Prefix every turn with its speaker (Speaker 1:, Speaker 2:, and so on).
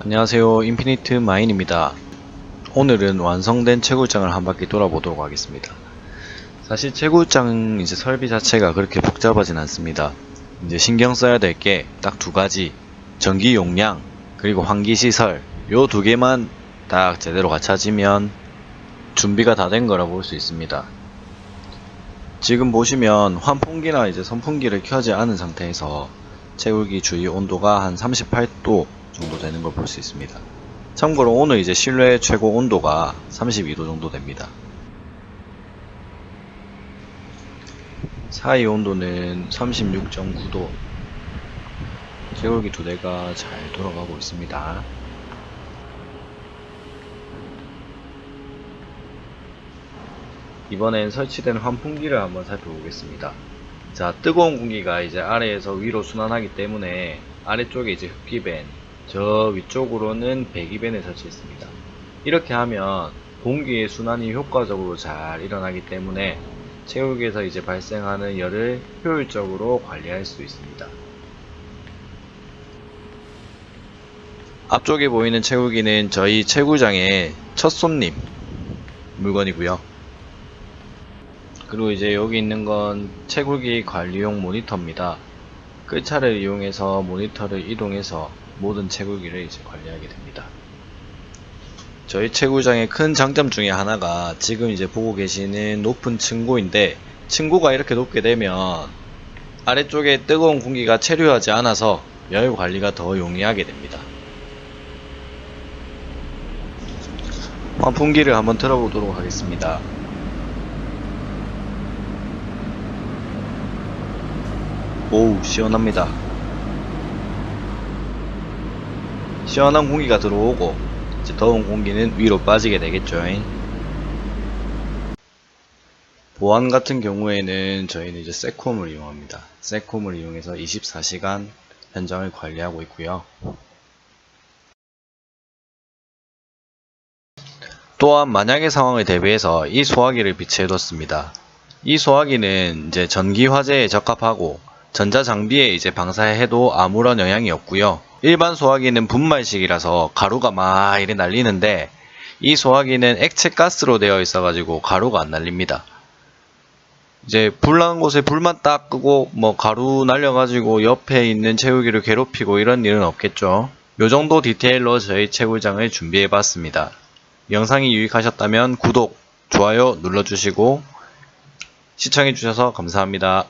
Speaker 1: 안녕하세요. 인피니트 마인입니다. 오늘은 완성된 채굴장을 한 바퀴 돌아보도록 하겠습니다. 사실 채굴장 이제 설비 자체가 그렇게 복잡하진 않습니다. 이제 신경 써야 될 게 딱 두 가지. 전기 용량 그리고 환기 시설. 요 두 개만 딱 제대로 갖춰지면 준비가 다 된 거라 볼 수 있습니다. 지금 보시면 환풍기나 이제 선풍기를 켜지 않은 상태에서 채굴기 주위 온도가 한 38도 정도 되는 걸 볼 수 있습니다. 참고로 오늘 이제 실내 최고 온도가 32도 정도 됩니다. 사이 온도는 36.9도. 채굴기 두 대가 잘 돌아가고 있습니다. 이번엔 설치된 환풍기를 한번 살펴보겠습니다. 자, 뜨거운 공기가 이제 아래에서 위로 순환하기 때문에 아래쪽에 이제 흡기弁, 저 위쪽으로는 배기弁을 설치했습니다. 이렇게 하면 공기의 순환이 효과적으로 잘 일어나기 때문에 채굴기에서 이제 발생하는 열을 효율적으로 관리할 수 있습니다. 앞쪽에 보이는 채굴기는 저희 채굴장의 첫 손님 물건이고요. 그리고 이제 여기 있는 건 채굴기 관리용 모니터입니다. 끌차를 이용해서 모니터를 이동해서 모든 채굴기를 이제 관리하게 됩니다. 저희 채굴장의 큰 장점 중에 하나가 지금 이제 보고 계시는 높은 층고인데 층고가 이렇게 높게 되면 아래쪽에 뜨거운 공기가 체류하지 않아서 열 관리가 더 용이하게 됩니다. 환풍기를 한번 틀어보도록 하겠습니다. 오우 시원합니다 시원한 공기가 들어오고 이제 더운 공기는 위로 빠지게 되겠죠. 보안 같은 경우에는 저희는 이제 세콤을 이용합니다. 세콤을 이용해서 24시간 현장을 관리하고 있고요. 또한 만약의 상황을 대비해서 이 소화기를 비치해 뒀습니다. 이 소화기는 이제 전기 화재에 적합하고 전자 장비에 이제 방사해도 아무런 영향이 없고요. 일반 소화기는 분말식이라서 가루가 막 이래 날리는데 이 소화기는 액체 가스로 되어 있어 가지고 가루가 안 날립니다. 이제 불난 곳에 불만 딱 끄고 뭐 가루 날려 가지고 옆에 있는 채우기를 괴롭히고 이런 일은 없겠죠. 요 정도 디테일로 저희 채굴장을 준비해 봤습니다. 영상이 유익하셨다면 구독, 좋아요 눌러주시고 시청해주셔서 감사합니다.